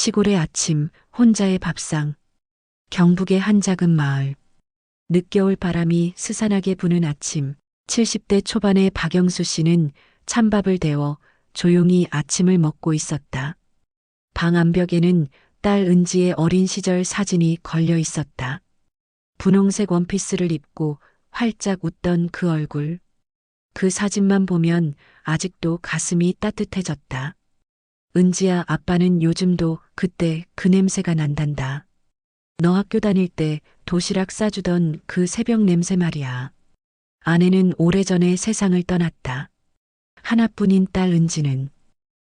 시골의 아침, 혼자의 밥상. 경북의 한 작은 마을. 늦겨울 바람이 스산하게 부는 아침. 70대 초반의 박영수 씨는 찬밥을 데워 조용히 아침을 먹고 있었다. 방 안벽에는 딸 은지의 어린 시절 사진이 걸려 있었다. 분홍색 원피스를 입고 활짝 웃던 그 얼굴. 그 사진만 보면 아직도 가슴이 따뜻해졌다. 은지야, 아빠는 요즘도 그때 그 냄새가 난단다. 너 학교 다닐 때 도시락 싸주던 그 새벽 냄새 말이야. 아내는 오래전에 세상을 떠났다. 하나뿐인 딸 은지는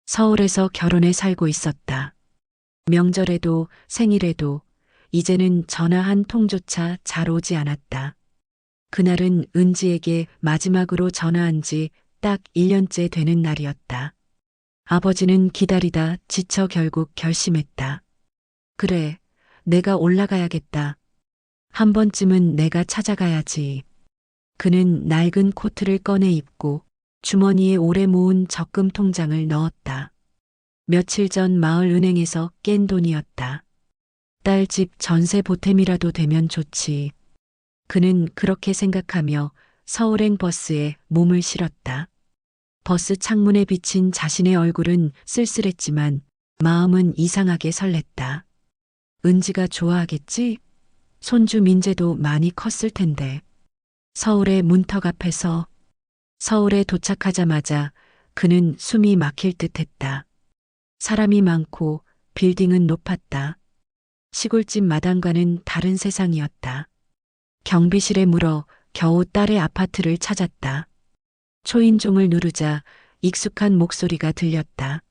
서울에서 결혼해 살고 있었다. 명절에도 생일에도 이제는 전화 한 통조차 잘 오지 않았다. 그날은 은지에게 마지막으로 전화한 지 딱 1년째 되는 날이었다. 아버지는 기다리다 지쳐 결국 결심했다. 그래, 내가 올라가야겠다. 한 번쯤은 내가 찾아가야지. 그는 낡은 코트를 꺼내 입고 주머니에 오래 모은 적금 통장을 넣었다. 며칠 전 마을 은행에서 깬 돈이었다. 딸 집 전세 보탬이라도 되면 좋지. 그는 그렇게 생각하며 서울행 버스에 몸을 실었다. 버스 창문에 비친 자신의 얼굴은 쓸쓸했지만 마음은 이상하게 설렜다. 은지가 좋아하겠지? 손주 민재도 많이 컸을 텐데. 서울의 문턱 앞에서 서울에 도착하자마자 그는 숨이 막힐 듯 했다. 사람이 많고 빌딩은 높았다. 시골집 마당과는 다른 세상이었다. 경비실에 물어 겨우 딸의 아파트를 찾았다. 초인종을 누르자 익숙한 목소리가 들렸다.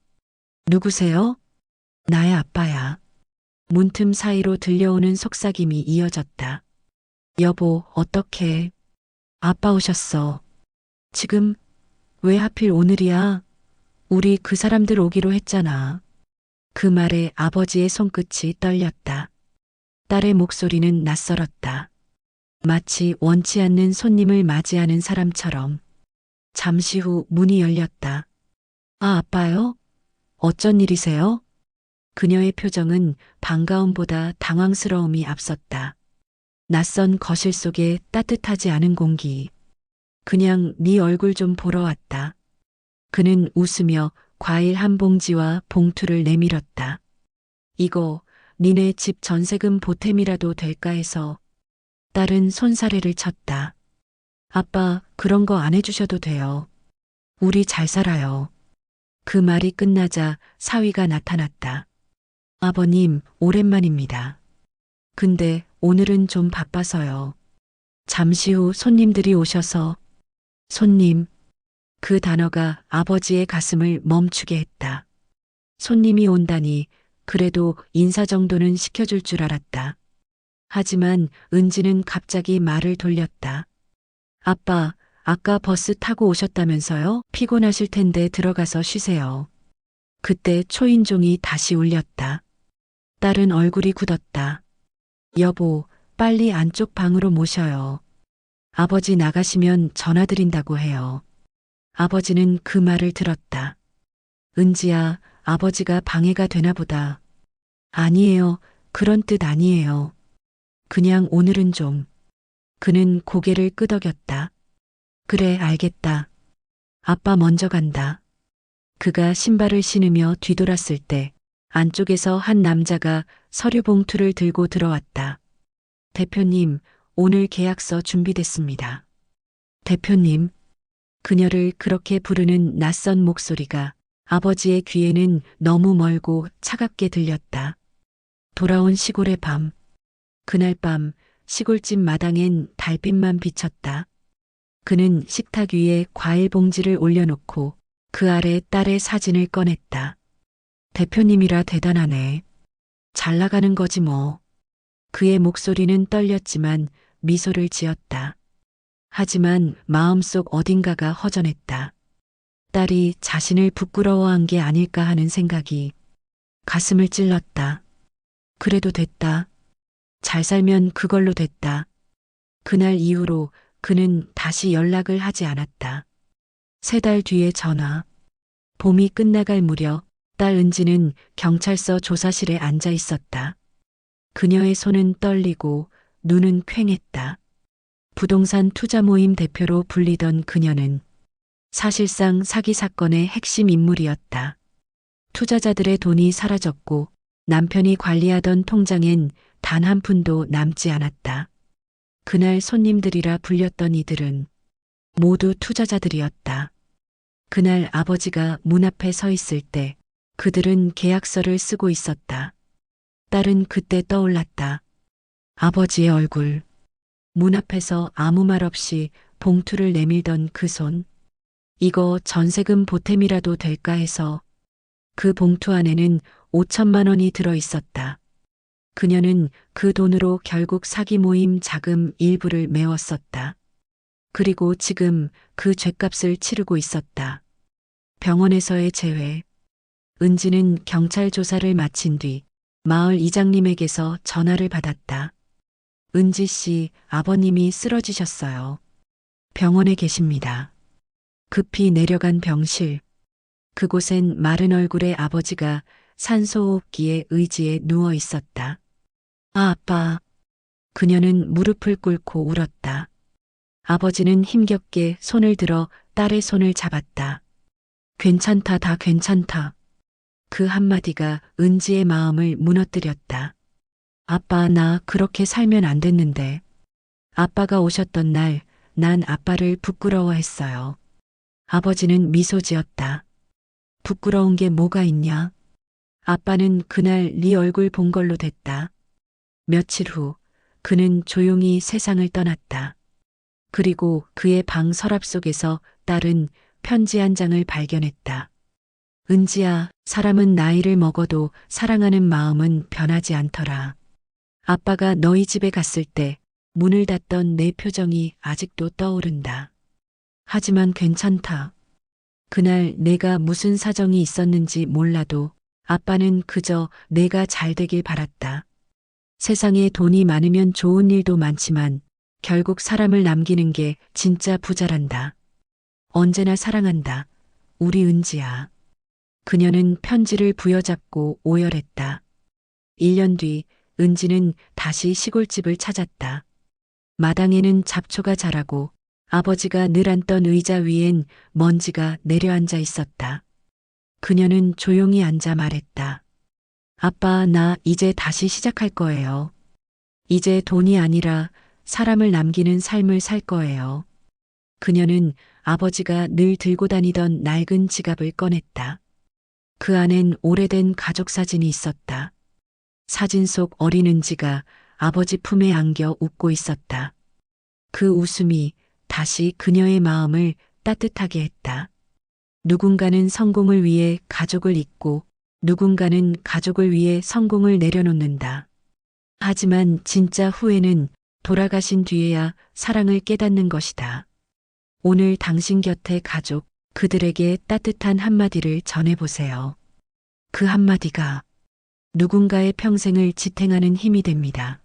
누구세요? 나의 아빠야. 문틈 사이로 들려오는 속삭임이 이어졌다. 여보, 어떻게? 아빠 오셨어. 지금 왜 하필 오늘이야? 우리 그 사람들 오기로 했잖아. 그 말에 아버지의 손끝이 떨렸다. 딸의 목소리는 낯설었다. 마치 원치 않는 손님을 맞이하는 사람처럼. 잠시 후 문이 열렸다. 아, 아빠요? 어쩐 일이세요? 그녀의 표정은 반가움보다 당황스러움이 앞섰다. 낯선 거실 속에 따뜻하지 않은 공기. 그냥 네 얼굴 좀 보러 왔다. 그는 웃으며 과일 한 봉지와 봉투를 내밀었다. 이거 니네 집 전세금 보탬이라도 될까 해서 딸은 손사래를 쳤다. 아빠, 그런 거 안 해주셔도 돼요. 우리 잘 살아요. 그 말이 끝나자 사위가 나타났다. 아버님, 오랜만입니다. 근데 오늘은 좀 바빠서요. 잠시 후 손님들이 오셔서 손님, 그 단어가 아버지의 가슴을 멈추게 했다. 손님이 온다니 그래도 인사 정도는 시켜줄 줄 알았다. 하지만 은지는 갑자기 말을 돌렸다. 아빠, 아까 버스 타고 오셨다면서요? 피곤하실 텐데 들어가서 쉬세요. 그때 초인종이 다시 울렸다. 딸은 얼굴이 굳었다. 여보, 빨리 안쪽 방으로 모셔요. 아버지 나가시면 전화드린다고 해요. 아버지는 그 말을 들었다. 은지야, 아버지가 방해가 되나 보다. 아니에요. 그런 뜻 아니에요. 그냥 오늘은 좀. 그는 고개를 끄덕였다. 그래, 알겠다. 아빠 먼저 간다. 그가 신발을 신으며 뒤돌았을 때 안쪽에서 한 남자가 서류 봉투를 들고 들어왔다. 대표님, 오늘 계약서 준비됐습니다. 대표님, 그녀를 그렇게 부르는 낯선 목소리가 아버지의 귀에는 너무 멀고 차갑게 들렸다. 돌아온 시골의 밤. 그날 밤 시골집 마당엔 달빛만 비쳤다. 그는 식탁 위에 과일 봉지를 올려놓고 그 아래 딸의 사진을 꺼냈다. 대표님이라 대단하네. 잘 나가는 거지 뭐. 그의 목소리는 떨렸지만 미소를 지었다. 하지만 마음속 어딘가가 허전했다. 딸이 자신을 부끄러워한 게 아닐까 하는 생각이 가슴을 찔렀다. 그래도 됐다. 잘 살면 그걸로 됐다. 그날 이후로 그는 다시 연락을 하지 않았다. 세 달 뒤에 전화. 봄이 끝나갈 무렵 딸 은지는 경찰서 조사실에 앉아 있었다. 그녀의 손은 떨리고 눈은 퀭했다. 부동산 투자 모임 대표로 불리던 그녀는 사실상 사기 사건의 핵심 인물이었다. 투자자들의 돈이 사라졌고 남편이 관리하던 통장엔 단 한 푼도 남지 않았다. 그날 손님들이라 불렸던 이들은 모두 투자자들이었다. 그날 아버지가 문 앞에 서 있을 때 그들은 계약서를 쓰고 있었다. 딸은 그때 떠올랐다. 아버지의 얼굴. 문 앞에서 아무 말 없이 봉투를 내밀던 그 손. 이거 전세금 보탬이라도 될까 해서 그 봉투 안에는 5천만 원이 들어 있었다. 그녀는 그 돈으로 결국 사기 모임 자금 일부를 메웠었다. 그리고 지금 그 죗값을 치르고 있었다. 병원에서의 재회. 은지는 경찰 조사를 마친 뒤 마을 이장님에게서 전화를 받았다. 은지 씨 아버님이 쓰러지셨어요. 병원에 계십니다. 급히 내려간 병실. 그곳엔 마른 얼굴의 아버지가 산소호흡기에 의지에 누워 있었다. 아, 아빠. 그녀는 무릎을 꿇고 울었다. 아버지는 힘겹게 손을 들어 딸의 손을 잡았다. 괜찮다, 다 괜찮다. 그 한마디가 은지의 마음을 무너뜨렸다. 아빠, 나 그렇게 살면 안 됐는데. 아빠가 오셨던 날, 난 아빠를 부끄러워했어요. 아버지는 미소 지었다. 부끄러운 게 뭐가 있냐? 아빠는 그날 네 얼굴 본 걸로 됐다. 며칠 후, 그는 조용히 세상을 떠났다. 그리고 그의 방 서랍 속에서 딸은 편지 한 장을 발견했다. 은지야, 사람은 나이를 먹어도 사랑하는 마음은 변하지 않더라. 아빠가 너희 집에 갔을 때 문을 닫던 내 표정이 아직도 떠오른다. 하지만 괜찮다. 그날 내가 무슨 사정이 있었는지 몰라도 아빠는 그저 내가 잘 되길 바랐다. 세상에 돈이 많으면 좋은 일도 많지만 결국 사람을 남기는 게 진짜 부자란다. 언제나 사랑한다. 우리 은지야. 그녀는 편지를 부여잡고 오열했다. 1년 뒤 은지는 다시 시골집을 찾았다. 마당에는 잡초가 자라고 아버지가 늘 앉던 의자 위엔 먼지가 내려앉아 있었다. 그녀는 조용히 앉아 말했다. 아빠, 나 이제 다시 시작할 거예요. 이제 돈이 아니라 사람을 남기는 삶을 살 거예요. 그녀는 아버지가 늘 들고 다니던 낡은 지갑을 꺼냈다. 그 안엔 오래된 가족 사진이 있었다. 사진 속 어린 은지가 아버지 품에 안겨 웃고 있었다. 그 웃음이 다시 그녀의 마음을 따뜻하게 했다. 누군가는 성공을 위해 가족을 잊고 누군가는 가족을 위해 성공을 내려놓는다. 하지만 진짜 후회는 돌아가신 뒤에야 사랑을 깨닫는 것이다. 오늘 당신 곁의 가족, 그들에게 따뜻한 한마디를 전해보세요. 그 한마디가 누군가의 평생을 지탱하는 힘이 됩니다.